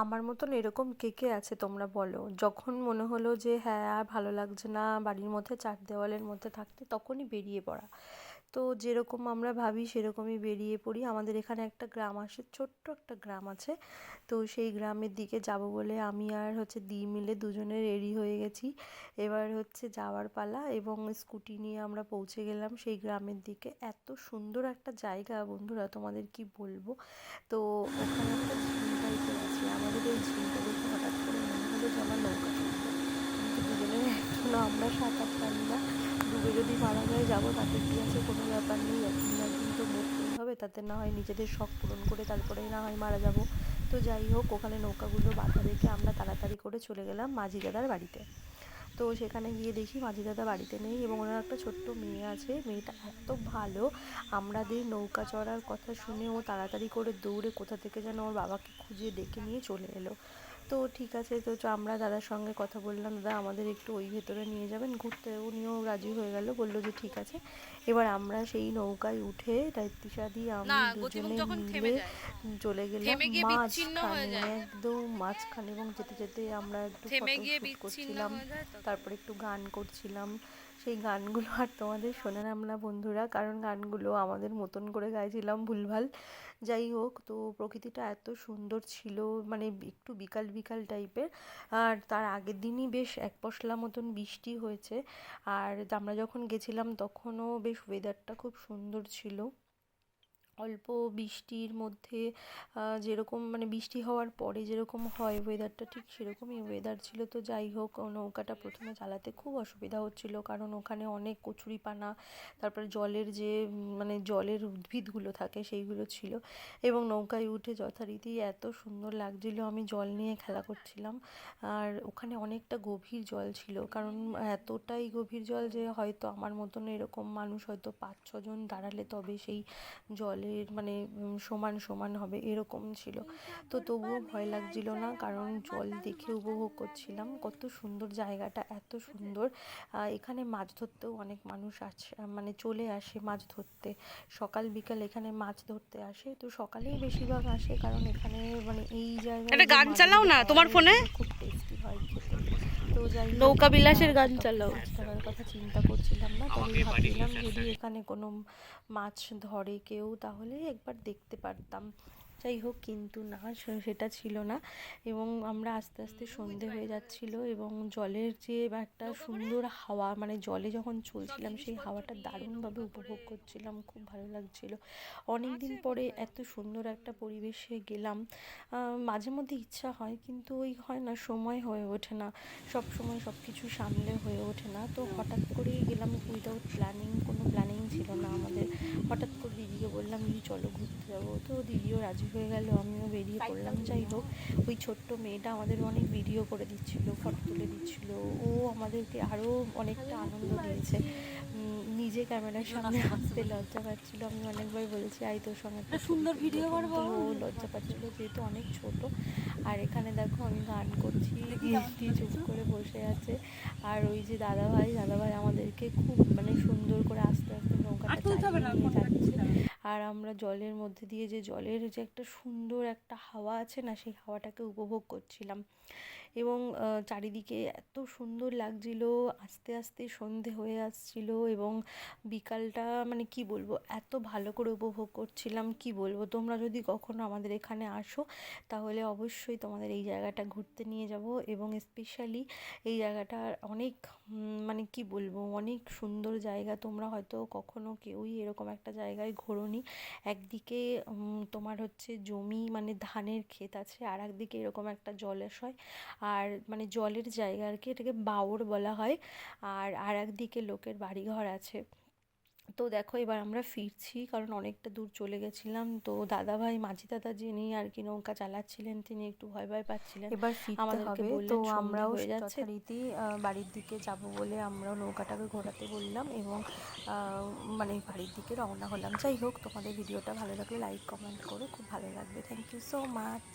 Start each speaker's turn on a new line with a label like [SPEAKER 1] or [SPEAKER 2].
[SPEAKER 1] আমার মতন এরকম কে কে আছে তোমরা বলো। যখন মনে হলো যে হ্যাঁ আর ভালো লাগছে না বাড়ির মধ্যে, চার দেওয়ালের মধ্যে থাকতে, তখনই বেরিয়ে পড়া। তো যেরকম আমরা ভাবি সেরকমই বেরিয়ে পড়ি। আমাদের এখানে একটা গ্রাম আসে, ছোট্ট একটা গ্রাম আছে। তো সেই গ্রামের দিকে যাব বলে আমি আর হচ্ছে দি মিলে দুজনে রেডি হয়ে গেছি। এবার হচ্ছে যাওয়ার পালা এবং স্কুটি নিয়ে আমরা পৌঁছে গেলাম সেই গ্রামের দিকে। এত সুন্দর একটা জায়গা বন্ধুরা, তোমাদের কি বলব? তো ওখানে একটা ঝিল টাইপের আছে। আমাদের ওই ঝিলটা দেখে হঠাৎ করে মনে হলো যে আমার নৌকা কিন্তু দুজনের একজনও আমরা সাঁতার জানি না। ডুবে যদি মারা যায়, যাব তাতে কী আছে? কোনো ব্যাপার নেই, একদিন একদিন তো মরতেই হবে। তাতে না হয় নিজেদের শখ পূরণ করে তারপরে না হয় মারা যাব। তো যাই হোক, ওখানে নৌকাগুলো বাধা রেখে আমরা তাড়াতাড়ি করে চলে গেলাম মাঝি দাদার বাড়িতে। তো সেখানে গিয়ে দেখি মাঝি দাদা বাড়িতে নেই এবং ওনার একটা ছোট্ট মেয়ে আছে। মেয়েটা এত ভালো, আমাদের নৌকা চড়ার কথা শুনে ও তাড়াতাড়ি করে দৌড়ে কোথা থেকে যেন ওর বাবাকে খুঁজে ডেকে নিয়ে চলে এলো। তো ঠিক আছে তো আমরা দাদার সঙ্গে কথা বললাম। দাদা আমাদের একটু ওই ভেতরে নিয়ে যাবেন ঘুরতে। উনিও রাজি হয়ে গেল বলল যে ঠিক আছে। এবার আমরা সেই নৌকায় উঠে তৃষা দি আমি দুজনে মিলে চলে গেলাম। মাঝখানে একদম মাঝখানে এবং যেতে যেতে আমরা একটু ফটো করছিলাম। তারপরে একটু গান করছিলাম। সেই গানগুলো আর তোমাদের শোনালাম না বন্ধুরা, কারণ গানগুলো আমাদের মতন করে গাইছিলাম ভুলভাল। যাই হোক, তো প্রকৃতিটা এত সুন্দর ছিল মানে একটু বিকাল বিকাল টাইপের। আর তার আগের দিনই বেশ এক পশলা মতন বৃষ্টি হয়েছে। আর আমরা যখন গেছিলাম তখনও বেশ ওয়েদারটা খুব সুন্দর ছিল। অল্প বৃষ্টির মধ্যে যেরকম মানে বৃষ্টি হওয়ার পরে যেরকম হয় ওয়েদারটা ঠিক সেরকমই ওয়েদার ছিল। তো যাই হোক নৌকাটা প্রথমে চালাতে খুব অসুবিধা হচ্ছিল, কারণ ওখানে অনেক কচুরিপানা, তারপরে জলের যে মানে জলের উদ্ভিদগুলো থাকে সেইগুলো ছিল। এবং নৌকায় উঠে যথারীতি এত সুন্দর লাগছিল, আমি জল নিয়ে খেলা করছিলাম। আর ওখানে অনেকটা গভীর জল ছিল, কারণ এতটাই গভীর জল যে হয়তো আমার মতন এরকম মানুষ হয়তো পাঁচ ছজন দাঁড়ালে তবে সেই জলে জলের মানে সমান সমান হবে এরকম ছিল। তো তবুও ভয় লাগছিল না কারণ জল দেখে উপভোগ করছিলাম। কত সুন্দর জায়গাটা এত সুন্দর। এখানে মাছ ধরতেও অনেক মানুষ আছে মানে চলে আসে মাছ ধরতে। সকাল বিকাল এখানে মাছ ধরতে আসে। তো সকালেই বেশিরভাগ আসে কারণ এখানে মানে এই জায়গায়
[SPEAKER 2] গান চালাও না তোমার ফোনে?
[SPEAKER 1] খুব টেস্টি হয় খেতে তো যাই
[SPEAKER 2] নৌকা বিলাসের গান চালাও।
[SPEAKER 1] কথা চিন্তা করছিলাম না তবে ভাবছিলাম যদি এখানে কোনো মাছ ধরে কেউ তাহলে একবার দেখতে পারতাম। যাই হোক, কিন্তু না সেটা ছিল না। এবং আমরা আস্তে আস্তে সন্ধে হয়ে যাচ্ছিল এবং জলের যে একটা সুন্দর হাওয়া মানে জলে যখন চলছিলাম, সেই হাওয়াটা দারুণভাবে উপভোগ করছিলাম, খুব ভালো লাগছিল। অনেক দিন পরে এত সুন্দর একটা পরিবেশে গেলাম। মাঝে মধ্যে ইচ্ছা হয়, কিন্তু ওই হয় না, সময় হয়ে ওঠে না। সব সময় সব কিছু সামলে হয়ে ওঠে না। তো হঠাৎ করেই গেলাম উইদাউট প্ল্যানিং কোনো প্ল্যানিং ছিল না আমাদের। হঠাৎ করে দিদিকে বললাম, দিদি, চলো ঘুরতে যাব। তো দিদিও রাজি হয়ে গেল আমিও বেরিয়ে পড়লাম। যাই হোক ওই ছোট্ট মেয়েটা আমাদের অনেক ভিডিও করে দিচ্ছিল ফটো তুলে দিচ্ছিল। ও আমাদেরকে আরও অনেকটা আনন্দ দিয়েছে। নিজে ক্যামেরার সামনে আসতে লজ্জা পাচ্ছিল। আমি অনেকবার বলেছি আই তোর সঙ্গে সুন্দর ভিডিও করব। ও লজ্জা পাচ্ছিল যেহেতু অনেক ছোট। আর এখানে দেখো আমি গান করছি দিদি চুপ করে বসে আছে। আর ওই যে দাদাভাই দাদাভাই আমাদেরকে খুব মানে সুন্দর করে আস্তে আস্তে নৌকাটা চালিয়ে যাচ্ছে। আর আমরা জলের মধ্যে দিয়ে যে জলের যে একটা সুন্দর একটা হাওয়া আছে না, সেই হাওয়াটাকে উপভোগ করছিলাম। এবং চারিদিকে এত সুন্দর লাগছিল, আস্তে আস্তে সন্ধে হয়ে আসছিল এবং বিকালটা মানে কি বলব, এত ভালো করে উপভোগ করছিলাম। কি বলব, তোমরা যদি কখনো আমাদের এখানে আসো, তাহলে অবশ্যই তোমাদের এই জায়গাটা ঘুরতে নিয়ে যাব এবং স্পেশালি এই জায়গাটা অনেক মানে কি বলব, অনেক সুন্দর জায়গা। তোমরা হয়তো কখনো কেউই এরকম একটা জায়গায় ঘোরোনি। একদিকে তোমার হচ্ছে জমি মানে ধানের ক্ষেত আছে আর একদিকে এরকম একটা জলাশয়। আর মানে জলের জায়গা আর কি, এটাকে বাওর বলা হয়। আর আর একদিকে লোকের বাড়িঘর আছে। তো দেখো এবার আমরা ফিরছি কারণ অনেকটা দূর চলে গেছিলাম। তো দাদা ভাই মাঝি দাদা যিনি আর কি নৌকা চালাচ্ছিলেন তিনি একটু ভয় ভয় পাচ্ছিলেন।
[SPEAKER 2] এবার
[SPEAKER 1] আমাদেরকে তো আমরাও যথারীতি বাড়ির দিকে যাব বলে আমরাও নৌকাটাকে ঘোরাতে বললাম এবং মানে বাড়ির দিকে রওনা হলাম। যাই হোক তোমাদের ভিডিওটা ভালো লাগলে লাইক কমেন্ট করো খুব ভালো লাগবে। Thank you so much